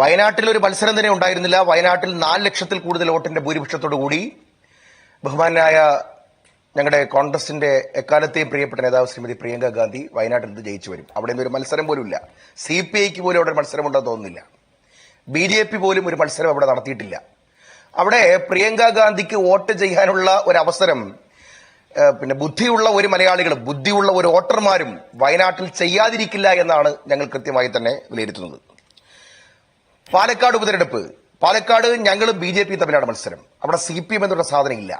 വയനാട്ടിൽ ഒരു മത്സരം തന്നെ ഉണ്ടായിരുന്നില്ല. വയനാട്ടിൽ നാല് ലക്ഷത്തിൽ കൂടുതൽ വോട്ടിന്റെ ഭൂരിപക്ഷത്തോടു കൂടി ബഹുമാനായ ഞങ്ങളുടെ കോൺഗ്രസിന്റെ എക്കാലത്തെയും പ്രിയപ്പെട്ട നേതാവ് ശ്രീമതി പ്രിയങ്ക ഗാന്ധി വയനാട്ടിൽ നിന്ന് ജയിച്ചു വരും. അവിടെ നിന്ന് ഒരു മത്സരം പോലും ഇല്ല സി പി ഐക്ക് പോലും അവിടെ ഒരു മത്സരം ഉണ്ടെന്ന് തോന്നുന്നില്ല. ബി ജെ പി പോലും ഒരു മത്സരം അവിടെ നടത്തിയിട്ടില്ല. അവിടെ പ്രിയങ്ക ഗാന്ധിക്ക് വോട്ട് ചെയ്യാനുള്ള ഒരു അവസരം പിന്നെ ബുദ്ധിയുള്ള ഒരു മലയാളികളും ബുദ്ധിയുള്ള ഒരു വോട്ടർമാരും വയനാട്ടിൽ ചെയ്യാതിരിക്കില്ല എന്നാണ് ഞങ്ങൾ കൃത്യമായി തന്നെ വിലയിരുത്തുന്നത്. പാലക്കാട് ഉപതെരഞ്ഞെടുപ്പ്. പാലക്കാട് ഞങ്ങളും ബി ജെ പി തമ്മിലാണ് മത്സരം. അവിടെ സി പി എം എന്നുള്ള സാധനം ഇല്ല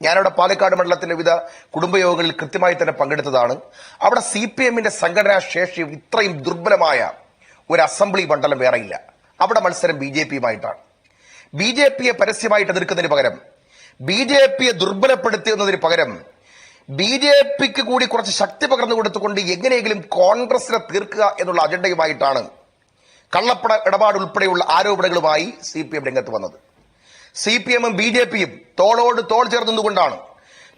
ഞാനവിടെ പാലക്കാട് മണ്ഡലത്തിലെ വിവിധ കുടുംബയോഗങ്ങളിൽ കൃത്യമായി തന്നെ പങ്കെടുത്തതാണ്. അവിടെ സി പി എമ്മിന്റെ സംഘടനാ ശേഷി ഇത്രയും ദുർബലമായ ഒരു അസംബ്ലി മണ്ഡലം വേറെയില്ല. അവിടെ മത്സരം ബി ജെ പിയുമായിട്ടാണ്. ബി ജെ പിയെ പരസ്യമായിട്ട് എതിർക്കുന്നതിന് പകരം ബി ജെ പിയെ ദുർബലപ്പെടുത്തുന്നതിന് പകരം ബി ജെ പിക്ക് കൂടി കുറച്ച് ശക്തി പകർന്നു കൊടുത്തുകൊണ്ട് എങ്ങനെയെങ്കിലും കോൺഗ്രസിനെ തീർക്കുക എന്നുള്ള അജണ്ടയുമായിട്ടാണ് കള്ളപ്പണ ഇടപാട് ഉൾപ്പെടെയുള്ള ആരോപണങ്ങളുമായി സി പി എം രംഗത്ത് വന്നത്. സി പി എമ്മും ബി ജെ പിയും തോളോട് തോൾ ചേർന്നുകൊണ്ടാണ്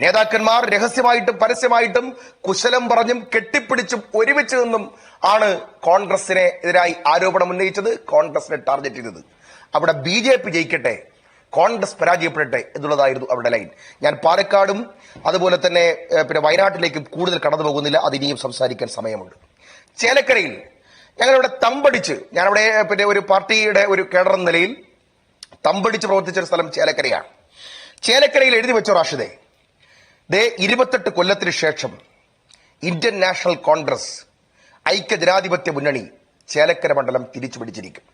നേതാക്കന്മാർ രഹസ്യമായിട്ടും പരസ്യമായിട്ടും കുശലം പറഞ്ഞും കെട്ടിപ്പിടിച്ചും ഒരുമിച്ച് നിന്നും ആണ് കോൺഗ്രസിനെ എതിരായി ആരോപണം ഉന്നയിച്ചത് കോൺഗ്രസിനെ ടാർഗറ്റ് ചെയ്തത്. അവിടെ ബി ജെ പി ജയിക്കട്ടെ കോൺഗ്രസ് പരാജയപ്പെടട്ടെ എന്നുള്ളതായിരുന്നു അവരുടെ ലൈൻ. ഞാൻ പാലക്കാടും അതുപോലെ തന്നെ പിന്നെ വയനാട്ടിലേക്കും കൂടുതൽ കടന്നു പോകുന്നില്ല അത് ഇനിയും സംസാരിക്കാൻ സമയമുണ്ട്. ചേലക്കരയിൽ ഞങ്ങളിവിടെ തമ്പടിച്ച് ഞാനവിടെ പിന്നെ ഒരു പാർട്ടിയുടെ ഒരു കേഡർ എന്ന നിലയിൽ തമ്പടിച്ച് പ്രവർത്തിച്ച ഒരു സ്ഥലം ചേലക്കരയാണ്. ചേലക്കരയിൽ എഴുതി വെച്ച റാഷിദേ ദേ ഇരുപത്തെട്ട് കൊല്ലത്തിന് ശേഷം ഇന്ത്യൻ നാഷണൽ കോൺഗ്രസ് ഐക്യ ജനാധിപത്യ മുന്നണി ചേലക്കര മണ്ഡലം തിരിച്ചു പിടിച്ചിരിക്കും.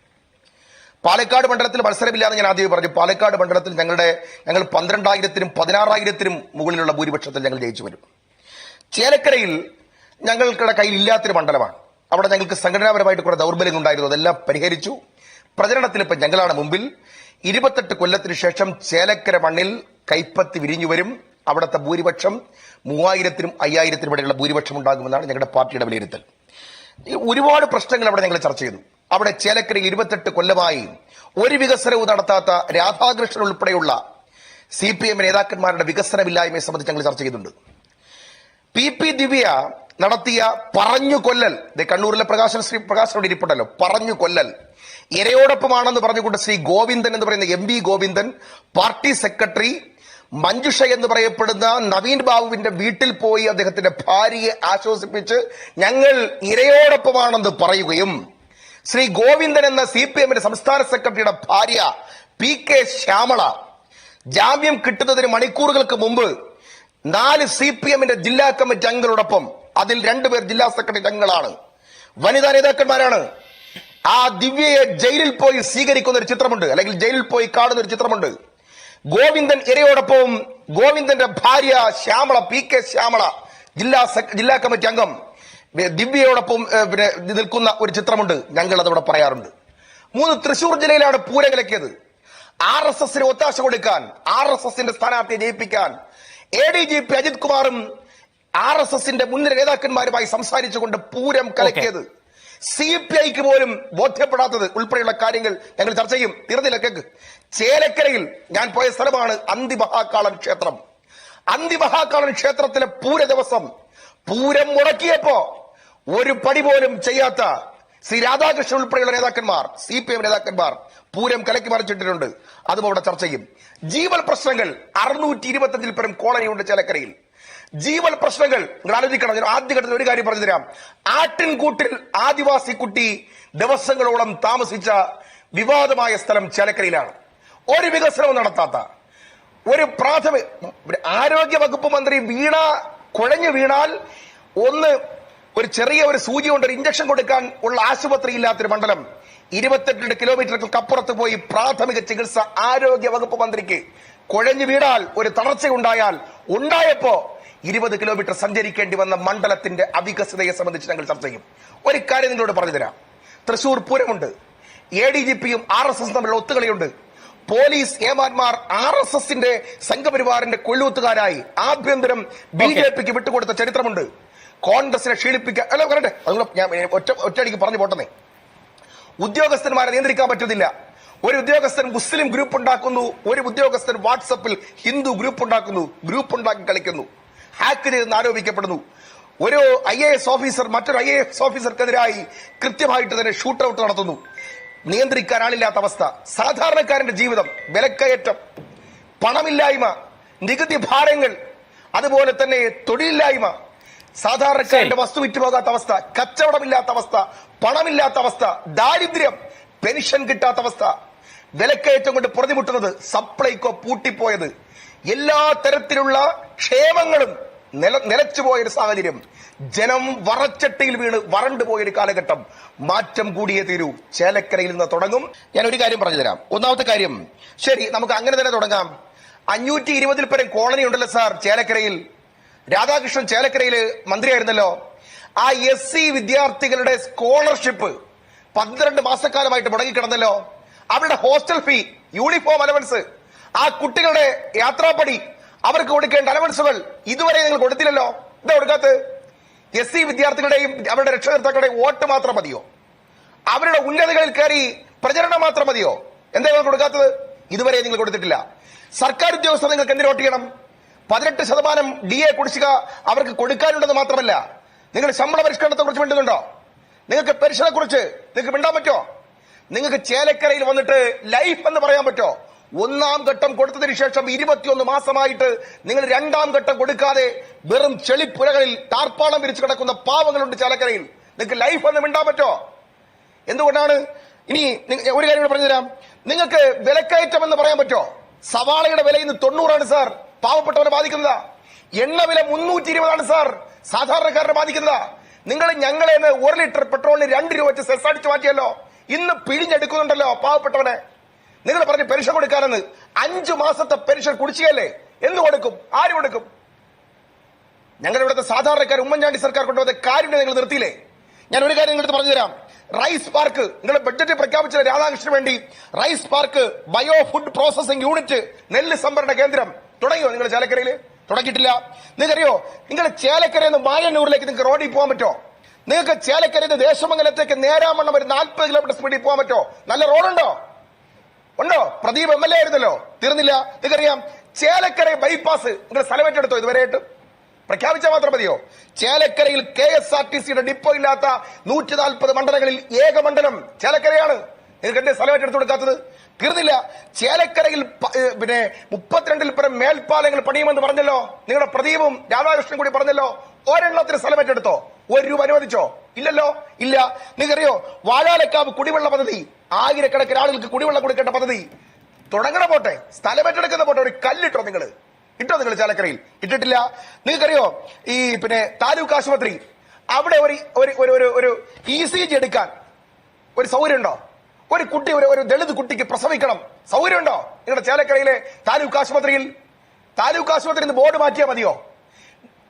പാലക്കാട് മണ്ഡലത്തിൽ മത്സരമില്ലാന്ന് ഞാൻ ആദ്യമേ പറഞ്ഞു. പാലക്കാട് മണ്ഡലത്തിൽ ഞങ്ങളുടെ ഞങ്ങൾ പന്ത്രണ്ടായിരത്തിനും പതിനാറായിരത്തിനും മുകളിലുള്ള ഭൂരിപക്ഷത്തിൽ ഞങ്ങൾ ജയിച്ചു വരും. ചേലക്കരയിൽ ഞങ്ങൾക്കിടെ കയ്യിൽ ഇല്ലാത്തൊരു മണ്ഡലമാണ്. അവിടെ ഞങ്ങൾക്ക് സംഘടനാപരമായിട്ട് കുറെ ദൗർബല്യങ്ങൾ ഉണ്ടായിരുന്നു. അതെല്ലാം പരിഹരിച്ചു. പ്രചരണത്തിൽ ഇപ്പം ഞങ്ങളാണ് മുമ്പിൽ. ഇരുപത്തെട്ട് കൊല്ലത്തിന് ശേഷം ചേലക്കര മണ്ണിൽ കൈപ്പത്തി വിരിഞ്ഞു വരും. അവിടുത്തെ ഭൂരിപക്ഷം മൂവായിരത്തിനും അയ്യായിരത്തിനും ഇടയിലുള്ള ഭൂരിപക്ഷം ഉണ്ടാകുമെന്നാണ് ഞങ്ങളുടെ പാർട്ടിയുടെ വിലയിരുത്തൽ. ഒരുപാട് പ്രശ്നങ്ങൾ അവിടെ ഞങ്ങൾ ചർച്ച ചെയ്തു. അവിടെ ചേലക്കരയിൽ ഇരുപത്തെട്ട് കൊല്ലമായി ഒരു വികസനവും നടത്താത്ത രാധാകൃഷ്ണൻ ഉൾപ്പെടെയുള്ള സി പി എം നേതാക്കന്മാരുടെ വികസനമില്ലായ്മയെ സംബന്ധിച്ച് ഞങ്ങൾ ചർച്ച ചെയ്തിട്ടുണ്ട്. പി പി ദിവ്യ നടത്തിയ പറഞ്ഞു കൊല്ലൽ. കണ്ണൂരിലെ പ്രകാശൻ ശ്രീ പ്രകാശനോട് ഇരിപ്പുണ്ടല്ലോ. പറഞ്ഞു കൊല്ലൽ. ഇരയോടൊപ്പമാണെന്ന് പറഞ്ഞുകൊണ്ട് ശ്രീ ഗോവിന്ദൻ എന്ന് പറയുന്ന M Govindan party secretary Manjusha എന്ന് പറയപ്പെടുന്ന നവീൻ ബാബുവിന്റെ വീട്ടിൽ പോയി അദ്ദേഹത്തിന്റെ ഭാര്യയെ ആശ്വസിപ്പിച്ച് ഞങ്ങൾ ഇരയോടൊപ്പമാണെന്ന് പറയുകയും ശ്രീ ഗോവിന്ദൻ എന്ന സി പി എമ്മിന്റെ സംസ്ഥാന സെക്രട്ടറിയുടെ ഭാര്യ പി കെ ശ്യാമള ജാമ്യം കിട്ടുന്നതിന് മണിക്കൂറുകൾക്ക് മുമ്പ് നാല് സി പി എമ്മിന്റെ ജില്ലാ കമ്മിറ്റി അംഗങ്ങളോടൊപ്പം അതിൽ രണ്ടുപേർ ജില്ലാ സെക്രട്ടറി അംഗങ്ങളാണ് വനിതാ നേതാക്കന്മാരാണ്. ആ ദിവ്യയെ ജയിലിൽ പോയി സ്വീകരിക്കുന്ന ഒരു ചിത്രമുണ്ട്. അല്ലെങ്കിൽ ജയിലിൽ പോയി കാണുന്ന ഒരു ചിത്രമുണ്ട്. ഗോവിന്ദൻ ഇരയോടൊപ്പവും ഗോവിന്ദന്റെ ഭാര്യ ശ്യാമള പി കെ ശ്യാമള ജില്ലാ ജില്ലാ കമ്മിറ്റി അംഗം. ദിവ്യയോടൊപ്പം പിന്നെ നിൽക്കുന്ന ഒരു ചിത്രമുണ്ട്. ഞങ്ങൾ അതവിടെ പറയാറുണ്ട്. മൂന്ന് തൃശൂർ ജില്ലയിലാണ് പൂരകലക്കിയത് ആർ എസ് എസിന് ഒത്താശ കൊടുക്കാൻ ആർ എസ് എസിന്റെ സ്ഥാനാർത്ഥിയെ ജയിപ്പിക്കാൻ A D G P Ajith കുമാറും ആർ എസ് എസിന്റെ മുൻനിര നേതാക്കന്മാരുമായി സംസാരിച്ചുകൊണ്ട് പൂരം കലക്കിയത്. സി പി ഐക്ക് പോലും ബോധ്യപ്പെടാത്തത് ഉൾപ്പെടെയുള്ള കാര്യങ്ങൾ ഞങ്ങൾ ചർച്ച ചെയ്യും. തീർന്നില്ല കേക്ക്. ചേലക്കരയിൽ ഞാൻ പോയ സ്ഥലമാണ് അന്തിമഹാകാളം ക്ഷേത്രം. അന്തിമഹാകാളൻ ക്ഷേത്രത്തിലെ പൂര ദിവസം പൂരം മുടക്കിയപ്പോ ഒരു പടി പോലും ചെയ്യാത്ത ശ്രീ രാധാകൃഷ്ണൻ ഉൾപ്പെടെയുള്ള നേതാക്കന്മാർ സി പി എം നേതാക്കന്മാർ പൂരം കലക്കി മറിച്ചിട്ടിട്ടുണ്ട്. അതും അവിടെ ചർച്ച ചെയ്യും. ജീവൽ പ്രശ്നങ്ങൾ അറുന്നൂറ്റി ഇരുപത്തഞ്ചിൽ പരം കോളനിയുണ്ട് ചേലക്കരയിൽ. ജീവൽ പ്രശ്നങ്ങൾ. നിങ്ങൾ ആലോചിക്കണം ഞാൻ ആദ്യഘട്ടത്തിൽ ഒരു കാര്യം പറഞ്ഞു തരാം ആട്ടിൻകൂട്ടിൽ ആദിവാസി കുട്ടി ദിവസങ്ങളോളം താമസിച്ച വിവാദമായ സ്ഥലം ചേലക്കരയിലാണ് ഒരു വികസനവും നടത്താത്ത. ഒരു പ്രാഥമിക ആരോഗ്യ വകുപ്പ് മന്ത്രി വീണ കുഴഞ്ഞു വീണാൽ ഒന്ന് ഒരു ചെറിയ ഒരു സൂചി കൊണ്ട് ഒരു ഇഞ്ചക്ഷൻ കൊടുക്കാൻ ഉള്ള ആശുപത്രി ഇല്ലാത്തൊരു മണ്ഡലം. ഇരുപത്തെട്ട് കിലോമീറ്ററുകൾക്ക് അപ്പുറത്ത് പോയി പ്രാഥമിക ചികിത്സ ആരോഗ്യ വകുപ്പ് മന്ത്രിക്ക്. കുഴഞ്ഞു വീണാൽ ഒരു തളർച്ചയുണ്ടായാൽ ഉണ്ടായപ്പോ ഇരുപത് കിലോമീറ്റർ സഞ്ചരിക്കേണ്ടി വന്ന മണ്ഡലത്തിന്റെ അവികസിതയെ സംബന്ധിച്ച് ഞങ്ങൾ ചർച്ച ചെയ്യും. ഒരു കാര്യം നിങ്ങളോട് പറഞ്ഞു തരാം തൃശൂർ പൂരമുണ്ട്. എ ഡി ജി പിയും ആർ എസ് എസും തമ്മിലുള്ള ഒത്തുകളിയുണ്ട്. പോലീസ് ഏമാന്മാർ ആർ എസ് എസിന്റെ സംഘപരിവാറിന്റെ കൊള്ളൂത്തുകാരായി ആഭ്യന്തരം ബി ജെ പിക്ക് വിട്ടുകൊടുത്ത ചരിത്രമുണ്ട്. കോൺഗ്രസിനെ ക്ഷീണിപ്പിക്കാൻ അല്ല പറയട്ടെ. ഞാൻ ഒറ്റ ഒറ്റയടിക്ക് പറഞ്ഞു പോട്ടെന്നേ. ഉദ്യോഗസ്ഥന്മാരെ നിയന്ത്രിക്കാൻ പറ്റുന്നില്ല. ഒരു ഉദ്യോഗസ്ഥൻ മുസ്ലിം ഗ്രൂപ്പ് ഉണ്ടാക്കുന്നു. ഒരു ഉദ്യോഗസ്ഥൻ വാട്സപ്പിൽ ഹിന്ദു ഗ്രൂപ്പ് ഉണ്ടാക്കുന്നു. ഗ്രൂപ്പ് ഉണ്ടാക്കി കളിക്കുന്നു. ഹാക്ക് ചെയ്തെന്ന് ആരോപിക്കപ്പെടുന്നു. ഒരു ഐ എ എസ് ഓഫീസർ മറ്റൊരു ഐ എ എസ് ഓഫീസർക്കെതിരായി കൃത്യമായിട്ട് തന്നെ ഷൂട്ട് ഔട്ട് നടത്തുന്നു. നിയന്ത്രിക്കാൻ ആളില്ലാത്ത അവസ്ഥ. സാധാരണക്കാരന്റെ ജീവിതം വിലക്കയറ്റം പണമില്ലായ്മ നികുതി ഭാരങ്ങൾ അതുപോലെ തന്നെ തൊഴിലില്ലായ്മ സാധാരണക്കാരന്റെ വസ്തു വിറ്റുപോകാത്ത അവസ്ഥ കച്ചവടമില്ലാത്ത അവസ്ഥ പണമില്ലാത്ത അവസ്ഥ ദാരിദ്ര്യം പെൻഷൻ കിട്ടാത്ത അവസ്ഥ. വിലക്കയറ്റം കൊണ്ട് പ്രതിമുട്ടുന്നത് സപ്ലൈകോ പൂട്ടിപ്പോയത്. എല്ലാ തരത്തിലുള്ള ക്ഷേമങ്ങളും നില നിലച്ചു ഒരു സാഹചര്യം. ജനം വറച്ചട്ടിയിൽ വീണ് വരണ്ടു പോയൊരു കാലഘട്ടം. മാറ്റം കൂടിയേ തീരൂ. ചേലക്കരയിൽ നിന്ന് തുടങ്ങും. ഞാൻ ഒരു കാര്യം പറഞ്ഞു തരാം ഒന്നാമത്തെ കാര്യം. ശരി നമുക്ക് അങ്ങനെ തന്നെ തുടങ്ങാം. അഞ്ഞൂറ്റി ഇരുപതിൽ പരം കോളനി ഉണ്ടല്ലോ സാർ ചേലക്കരയിൽ. രാധാകൃഷ്ണൻ ചേലക്കരയിൽ മന്ത്രിയായിരുന്നല്ലോ. ആ എസ് സി വിദ്യാർത്ഥികളുടെ സ്കോളർഷിപ്പ് പന്ത്രണ്ട് മാസക്കാലമായിട്ട് മുടങ്ങിക്കിടന്നല്ലോ. അവരുടെ ഹോസ്റ്റൽ ഫീ യൂണിഫോം അലവൻസ് ആ കുട്ടികളുടെ യാത്രാപ്പടി അവർക്ക് കൊടുക്കേണ്ട അലവൻസുകൾ ഇതുവരെ നിങ്ങൾ കൊടുത്തില്ലല്ലോ. എന്താ കൊടുക്കാത്ത എസ് സി വിദ്യാർത്ഥികളുടെയും അവരുടെ രക്ഷകർത്താക്കളുടെയും വോട്ട് മാത്രം മതിയോ? അവരുടെ ഉന്നതികളിൽ കയറി പ്രചരണം മാത്രം മതിയോ? എന്താ നിങ്ങൾ കൊടുക്കാത്തത്? ഇതുവരെ നിങ്ങൾ കൊടുത്തിട്ടില്ല. സർക്കാർ ഉദ്യോഗസ്ഥർ നിങ്ങൾക്ക് എന്തിനു വോട്ട് ചെയ്യണം? പതിനെട്ട് ശതമാനം ഡി എ കുടിശ്ശിക അവർക്ക് കൊടുക്കാനുണ്ടെന്ന് മാത്രമല്ല നിങ്ങൾ ശമ്പള പരിഷ്കരണത്തെ കുറിച്ച് മിണ്ടുന്നുണ്ടോ? നിങ്ങൾക്ക് പെൻഷനെ കുറിച്ച് നിങ്ങൾക്ക് മിണ്ടാൻ പറ്റോ നിങ്ങൾക്ക് ചേലക്കരയിൽ വന്നിട്ട് ലൈഫ് എന്ന് പറയാൻ പറ്റോ ഒന്നാം ഘട്ടം കൊടുത്തതിന് ശേഷം ഇരുപത്തിയൊന്ന് മാസമായിട്ട് നിങ്ങൾ രണ്ടാം ഘട്ടം കൊടുക്കാതെ വെറും ചെളിപ്പുരകളിൽ ടാർപ്പാളം വിരിച്ചു കിടക്കുന്ന പാവങ്ങളുണ്ട് ചാലക്കരയിൽ. നിങ്ങൾക്ക് ലൈഫ് ഒന്നും മിണ്ടാൻ പറ്റോ? എന്തുകൊണ്ടാണ്? ഇനി ഒരു കാര്യം കൂടെ പറഞ്ഞുതരാം. നിങ്ങൾക്ക് വിലക്കയറ്റം എന്ന് പറയാൻ പറ്റോ? സവാളയുടെ വില ഇന്ന് തൊണ്ണൂറാണ് സാർ. പാവപ്പെട്ടവരെ ബാധിക്കുന്നതാ. എണ്ണ വില മുന്നൂറ്റി ഇരുപതാണ് സാർ. സാധാരണക്കാരനെ ബാധിക്കുന്നതാ. നിങ്ങൾ ഞങ്ങളെ ഒരു ലിറ്റർ പെട്രോളിന് രണ്ട് രൂപ വെച്ച് സെസ് അടിച്ചു മാറ്റിയല്ലോ. ഇന്ന് പിഴിഞ്ഞെടുക്കുന്നുണ്ടല്ലോ പാവപ്പെട്ടവനെ. നിങ്ങൾ പറഞ്ഞ് പെൻഷൻ കൊടുക്കാനെന്ന് അഞ്ചു മാസത്തെ പെൻഷൻ കുടിച്ചുകയല്ലേ എന്ന് കൊടുക്കും? ആര് കൊടുക്കും? ഞങ്ങളുടെ ഇവിടുത്തെ സാധാരണക്കാർ ഉമ്മൻചാണ്ടി സർക്കാർ കൊണ്ടുവന്ന കാര്യം നിങ്ങൾ നിർത്തിയില്ലേ? ഞാൻ ഒരു കാര്യം നിങ്ങൾക്ക് പറഞ്ഞു തരാം റൈസ് പാർക്ക് നിങ്ങൾ ബഡ്ജറ്റ് പ്രഖ്യാപിച്ച രാധാകൃഷ്ണന് വേണ്ടി rice park bio food processing unit നെല്ല് സംഭരണ കേന്ദ്രം തുടങ്ങിയോ നിങ്ങൾ ചേലക്കരയിൽ തുടങ്ങിയിട്ടില്ല. നിങ്ങൾക്കറിയോ നിങ്ങൾ ചേലക്കരയിൽ നിന്ന് മായന്നൂരിലേക്ക് നിങ്ങൾക്ക് റോഡിൽ പോകാൻ പറ്റോ നിങ്ങൾക്ക് ചേലക്കരയിൽ ദേശമംഗലത്തേക്ക് നേരാമണ്ണം ഒരു നാൽപ്പത് കിലോമീറ്റർ സ്പീഡിൽ പോകാൻ പറ്റോ നല്ല റോഡുണ്ടോ? ഉണ്ടോ? പ്രദീപ് എം എൽ എ ആയിരുന്നല്ലോ. തീർന്നില്ല. നിങ്ങൾക്കറിയാം ചേലക്കര ബൈപ്പാസ് നിങ്ങൾ സ്ഥലം ഏറ്റെടുത്തോ ഇതുവരെയായിട്ട്? പ്രഖ്യാപിച്ചാൽ മാത്രം മതിയോ? ചേലക്കരയിൽ കെ എസ് ആർ ടി സിയുടെ ഡിപ്പോ ഇല്ലാത്ത നൂറ്റി നാൽപ്പത് മണ്ഡലങ്ങളിൽ ഏക മണ്ഡലം ചേലക്കരയാണ്. നിങ്ങൾക്ക് എന്റെ സ്ഥലം ഏറ്റെടുത്ത് കൊടുക്കാത്തത്? തീർന്നില്ല. ചേലക്കരയിൽ പിന്നെ മുപ്പത്തിരണ്ടിൽ പരം മേൽപ്പാലങ്ങൾ പണിയുമെന്ന് പറഞ്ഞല്ലോ. നിങ്ങളുടെ പ്രദീപും രാധാകൃഷ്ണൻ കൂടി പറഞ്ഞല്ലോ. ഒരെണ്ണത്തിന് സ്ഥലം ഏറ്റെടുത്തോ? ഒരു രൂപ അനുവദിച്ചോ? ഇല്ലല്ലോ? ഇല്ല. നിങ്ങറിയോ വാഴാലക്കാവ് കുടിവെള്ള പദ്ധതി ആയിരക്കണക്കിന് ആളുകൾക്ക് കുടിവെള്ളം കൊടുക്കേണ്ട പദ്ധതി. തുടങ്ങണ പോട്ടെ. സ്ഥലം ഏറ്റെടുക്കുന്ന പോട്ടെ. ഒരു കല്ലിട്ടോ നിങ്ങൾ ഇട്ടോ നിങ്ങൾ ചാലക്കരയിൽ. ഇട്ടിട്ടില്ല. നിങ്ങൾക്കറിയോ ഈ പിന്നെ താലൂക്ക് ആശുപത്രി അവിടെ ഒരു ഒരു ഒരു ഒരു ഇ സി ജി എടുക്കാൻ ഒരു സൗകര്യം ഉണ്ടോ ഒരു കുട്ടി ഒരു ഒരു ദളിത് കുട്ടിക്ക് പ്രസവിക്കണം. സൗകര്യം ഉണ്ടോ നിങ്ങളുടെ ചേലക്കരയിലെ താലൂക്ക് ആശുപത്രിയിൽ? താലൂക്ക് ആശുപത്രിയിൽ നിന്ന് ബോർഡ് മാറ്റിയാൽ മതിയോ?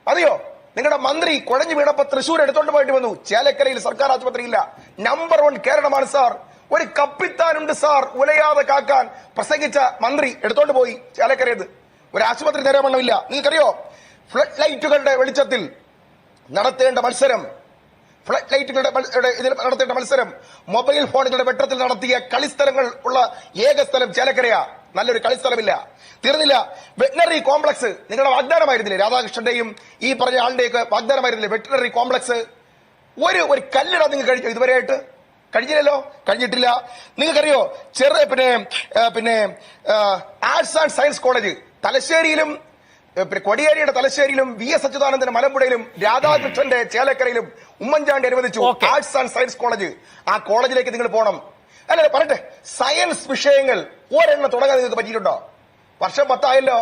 മതിയോ? നിങ്ങളുടെ മന്ത്രി കുഴഞ്ഞു വീണപ്പോ തൃശ്ശൂർ എടുത്തോണ്ട് പോയിട്ട് വന്നു. ചേലക്കരയിൽ സർക്കാർ ആശുപത്രി ഇല്ല നമ്പർ വൺ കേരളമാണ് സാർ. ഒരു കപ്പിത്താനുണ്ട് സാർ ഉലയാതെ കാക്കാൻ പ്രസംഗിച്ച മന്ത്രി എടുത്തോണ്ട് പോയി ചേലക്കരയത് ഒരു ആശുപത്രി നേരമണ്ണമില്ല നിങ്ങൾക്കറിയോ? ഫ്ലഡ് ലൈറ്റുകളുടെ വെളിച്ചത്തിൽ നടത്തേണ്ട മത്സരം. ഫ്ലഡ് ലൈറ്റുകളുടെ ഇതിൽ നടത്തേണ്ട മത്സരം. മൊബൈൽ ഫോണുകളുടെ വെട്ടത്തിൽ നടത്തിയ കളിസ്ഥലങ്ങൾ ഉള്ള ഏക സ്ഥലം ചേലക്കരയാ. നല്ലൊരു കളിസ്ഥലമില്ല. തീർന്നില്ല. വെറ്റിനറി കോംപ്ലക്സ് നിങ്ങളുടെ വാഗ്ദാനമായിരുന്നില്ലേ രാധാകൃഷ്ണന്റെയും ഈ പറഞ്ഞ ആളുടെയൊക്കെ വാഗ്ദാനമായിരുന്നില്ലേ വെറ്റിനറി കോംപ്ലക്സ്? ഒരു ഒരു കല്ലിടാൻ നിങ്ങൾ കഴിഞ്ഞു ഇതുവരെയായിട്ട്? കഴിഞ്ഞില്ലല്ലോ? കഴിഞ്ഞിട്ടില്ല. നിങ്ങൾക്കറിയോ? ചെറു പിന്നെ പിന്നെ ആർട്സ് ആൻഡ് സയൻസ് കോളേജ് തലശ്ശേരിയിലും പിന്നെ കൊടിയേരിയുടെ തലശ്ശേരിയിലും വി എസ് അച്യുതാനന്ദന്റെ മലമ്പുഴയിലും രാധാകൃഷ്ണന്റെ ചേലക്കരയിലും ഉമ്മൻചാണ്ടി അനുവദിച്ചു. Arts and science college. ആ കോളേജിലേക്ക് നിങ്ങൾ പോകണം. അല്ല പറയട്ടെ. സയൻസ് വിഷയങ്ങൾ ഒരെണ്ണം തുടങ്ങാൻ നിങ്ങൾക്ക് പറ്റിയിട്ടുണ്ടോ? വർഷം പത്തായല്ലോ?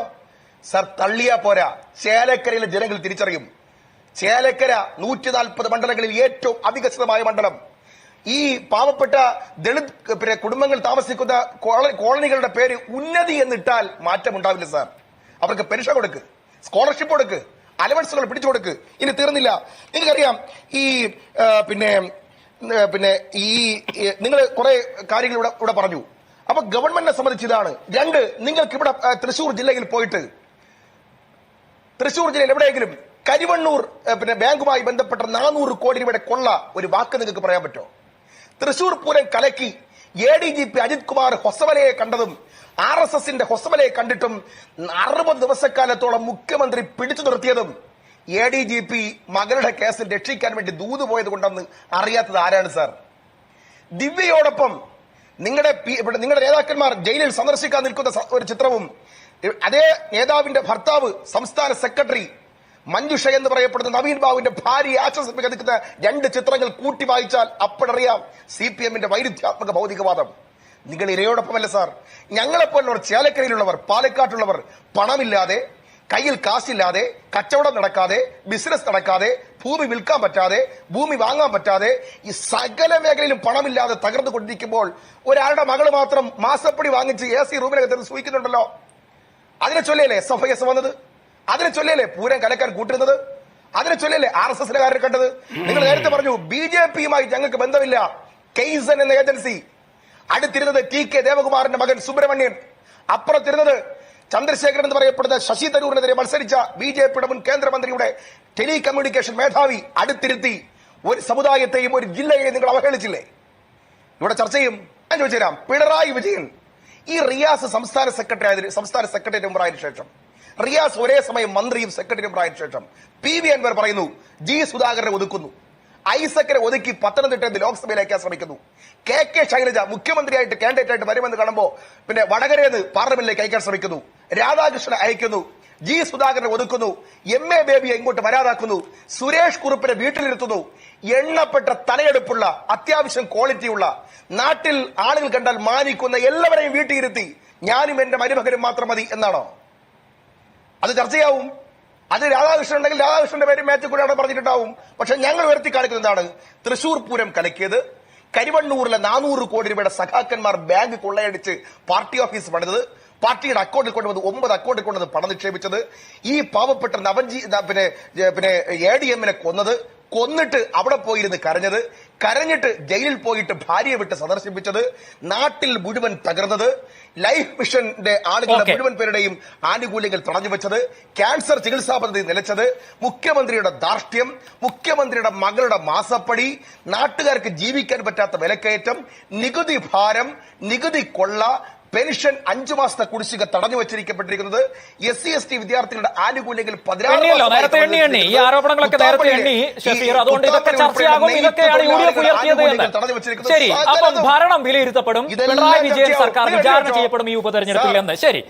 സർ തള്ളിയാ പോരാ. ചേലക്കരയിലെ ജനങ്ങൾ തിരിച്ചറിയും. ചേലക്കര നൂറ്റി നാൽപ്പത് മണ്ഡലങ്ങളിൽ ഏറ്റവും അവികസിതമായ മണ്ഡലം. ഈ പാവപ്പെട്ട ദളിത് പിന്നെ കുടുംബങ്ങൾ താമസിക്കുന്ന കോളനികളുടെ പേര് ഉന്നതി എന്നിട്ടാൽ മാറ്റമുണ്ടാവില്ല സാർ. അവർക്ക് പെൻഷൻ കൊടുക്ക് സ്കോളർഷിപ്പ് കൊടുക്ക് അലവൻസുകൾ പിടിച്ചു കൊടുക്ക്. ഇനി തീർന്നില്ല. നിങ്ങൾക്കറിയാം ഈ പിന്നെ പിന്നെ ഈ നിങ്ങൾ കുറെ കാര്യങ്ങൾ ഇവിടെ ഇവിടെ പറഞ്ഞു. അപ്പൊ ഗവൺമെന്റിനെ സംബന്ധിച്ച് ഇതാണ്. രണ്ട് നിങ്ങൾക്ക് ഇവിടെ തൃശൂർ ജില്ലയിൽ പോയിട്ട് തൃശൂർ ജില്ലയിൽ എവിടെയെങ്കിലും കരിവണ്ണൂർ പിന്നെ ബാങ്കുമായി ബന്ധപ്പെട്ട നാനൂറ് കോടി രൂപയുടെ കൊള്ള ഒരു വാക്ക് നിങ്ങൾക്ക് പറയാൻ പറ്റുമോ? തൃശൂർ പൂരം കലക്കി A D G P Ajith Kumar ഹൊസവലയെ കണ്ടതും ആർ എസ് എസിന്റെ ഹൊസവലയെ കണ്ടിട്ടും അറുപത് ദിവസക്കാലത്തോളം മുഖ്യമന്ത്രി പിടിച്ചു നിർത്തിയതും എ ഡി ജി പി മകളുടെ കേസിൽ രക്ഷിക്കാൻ വേണ്ടി ദൂത് പോയത് കൊണ്ടെന്ന് അറിയാത്തത് ആരാണ് സാർ? ദിവ്യയോടൊപ്പം നിങ്ങളുടെ നിങ്ങളുടെ നേതാക്കന്മാർ ജയിലിൽ സന്ദർശിക്കാൻ നിൽക്കുന്ന ഒരു ചിത്രവും അതേ നേതാവിന്റെ ഭർത്താവ് സംസ്ഥാന സെക്രട്ടറി മഞ്ജുഷ എന്ന് പറയപ്പെടുന്ന നവീൻ ബാബുവിന്റെ ഭാര്യ ആശ്വസിപ്പിക്കാൻ നിൽക്കുന്ന രണ്ട് ചിത്രങ്ങൾ കൂട്ടി വായിച്ചാൽ അപ്പോഴറിയാം സി പി എമ്മിന്റെ വൈരുദ്ധ്യാത്മക ഭൗതികവാദം. നിങ്ങൾ ഇരയോടൊപ്പമല്ല സാർ? ഞങ്ങളെപ്പോലുള്ളവർ ചേലക്കരയിലുള്ളവർ പാലക്കാട്ടുള്ളവർ പണമില്ലാതെ കയ്യിൽ കാശില്ലാതെ കച്ചവടം നടക്കാതെ ബിസിനസ് നടക്കാതെ ഭൂമി വിൽക്കാൻ പറ്റാതെ ഭൂമി വാങ്ങാൻ പറ്റാതെ ഈ സകല മേഖലയിലും പണമില്ലാതെ തകർന്നു കൊണ്ടിരിക്കുമ്പോൾ ഒരാളുടെ മകൾ മാത്രം മാസപ്പടി വാങ്ങിച്ച് എ സി റൂമിനകത്ത് സൂഹിക്കുന്നുണ്ടല്ലോ അതിനെ ചൊല്ലിയല്ലേ എസ് എഫ് ഐ എസ് വന്നത്? അതിനെ ചൊല്ലിയല്ലേ പൂരം കലക്കാൻ കൂട്ടുന്നത് അതിനെ ചൊല്ലിയല്ലേ ആർ എസ് എസിനുകാരെ കണ്ടത്? നിങ്ങൾ നേരത്തെ പറഞ്ഞു ബി ജെ പിയുമായി ഞങ്ങൾക്ക് ബന്ധമില്ല. കെയ്സൺ എന്ന ഏജൻസി. അടുത്തിരുന്നത് ടി കെ ദേവകുമാറിന്റെ മകൻ സുബ്രഹ്മണ്യൻ. അപ്പുറത്തിരുന്നത് ചന്ദ്രശേഖരൻ എന്ന് പറയപ്പെടുന്ന ശശി തരൂരിനെതിരെ മത്സരിച്ച ബി ജെ പിയുടെ മുൻ കേന്ദ്രമന്ത്രിയുടെ ടെലികമ്മ്യൂണിക്കേഷൻ മേധാവി അടുത്തിരുത്തി ഒരു സമുദായത്തെയും ഒരു ജില്ലയെയും നിങ്ങൾ അവഹേളിച്ചില്ലേ? ഇവിടെ ചർച്ച ചെയ്യും. ഞാൻ ചോദിച്ചു തരാം. പിണറായി വിജയൻ ഈ റിയാസ് സംസ്ഥാന സെക്രട്ടറി ആയതിന് സംസ്ഥാന സെക്രട്ടറി മെമ്പറായതിനു ശേഷം റിയാസ് ഒരേ സമയം മന്ത്രിയും സെക്രട്ടറി മെമ്പറായതിനു ശേഷം പി വി അൻവർ പറയുന്നു ജി സുധാകരനെ ഒതുക്കുന്നു. ഐസക്കരെ ഒതുക്കി പത്തനംതിട്ട ലോക്സഭയിലേക്ക് ശ്രമിക്കുന്നു. കെ കെ ശൈലജ മുഖ്യമന്ത്രിയായിട്ട് കാൻഡിഡേറ്റ് ആയിട്ട് വരുമെന്ന് കാണുമ്പോൾ പിന്നെ വടകരേന്ന് പാർലമെന്റിലേക്ക് അയക്കാൻ ശ്രമിക്കുന്നു. രാധാകൃഷ്ണനെ അയക്കുന്നു. ജി സുധാകരനെ ഒതുക്കുന്നു. എം എ ബേബിയെ ഇങ്ങോട്ട് വരാതാക്കുന്നു. സുരേഷ് കുറുപ്പിനെ വീട്ടിലിരുത്തുന്നു. എണ്ണപ്പെട്ട തലയെടുപ്പുള്ള അത്യാവശ്യം ക്വാളിറ്റിയുള്ള നാട്ടിൽ ആളുകൾ കണ്ടാൽ മാനിക്കുന്ന എല്ലാവരെയും വീട്ടിലിരുത്തി ഞാനും എന്റെ മരുമകനും മാത്രം മതി എന്നാണോ? അത് ചർച്ചയാവും. അത് രാധാകൃഷ്ണൻ ഉണ്ടെങ്കിൽ രാധാകൃഷ്ണന്റെ പേര് മേച്ചക്കൂടെ കൂടെ പറഞ്ഞിട്ടുണ്ടാവും. പക്ഷെ ഞങ്ങൾ ഉയർത്തി കാണിക്കുന്ന എന്താണ്? തൃശൂർ പൂരം കലക്കിയത്. കരിവണ്ണൂരിലെ നാനൂറ് കോടി രൂപയുടെ സഖാക്കന്മാർ ബാങ്ക് കൊള്ളയടിച്ച് പാർട്ടി ഓഫീസ് പണിതത്. പാർട്ടിയുടെ അക്കൗണ്ടിൽ കൊണ്ടുവന്ന് ഒമ്പത് അക്കൗണ്ടിൽ കൊണ്ടുവന്ന് പണം നിക്ഷേപിച്ചത് ഈ പാവപ്പെട്ട നവൻജി പിന്നെ പിന്നെ എ ഡി എമ്മിനെ കൊന്നത് കൊന്നിട്ട് അവിടെ പോയിരുന്ന് കരഞ്ഞത് കരഞ്ഞിട്ട് ജയിലിൽ പോയിട്ട് ഭാര്യയെ വിട്ട് സന്ദർശിപ്പിച്ചത് നാട്ടിൽ മുഴുവൻ തകർന്നത് ലൈഫ് മിഷന്റെ ആളുകളുടെ. മുഴുവൻ പേരുടെയും ആനുകൂല്യങ്ങൾ തടഞ്ഞു വെച്ചത് ക്യാൻസർ ചികിത്സാ പദ്ധതി നിലച്ചത് മുഖ്യമന്ത്രിയുടെ ധാർഷ്ട്യം മുഖ്യമന്ത്രിയുടെ മകളുടെ മാസപ്പടി നാട്ടുകാർക്ക് ജീവിക്കാൻ പറ്റാത്ത വിലക്കയറ്റം നികുതി ഭാരം നികുതി കൊള്ള പെൻഷൻ അഞ്ചു മാസത്തെ കുടിശ്ശിക തടഞ്ഞു വെച്ചിരിക്കപ്പെട്ടിരിക്കുന്നത് എസ് സി എസ് ടി വിദ്യാർത്ഥികളുടെ ആനുകൂല്യങ്ങൾ പതിനാറ് ശരി അപ്പം ഭരണം വിലയിരുത്തപ്പെടും. ഇതെല്ലാം പിണറായി വിജയൻ സർക്കാർ വിചാരണ ചെയ്യപ്പെടും ഈ ഉപതെരഞ്ഞെടുപ്പിൽ എന്ന്. ശരി.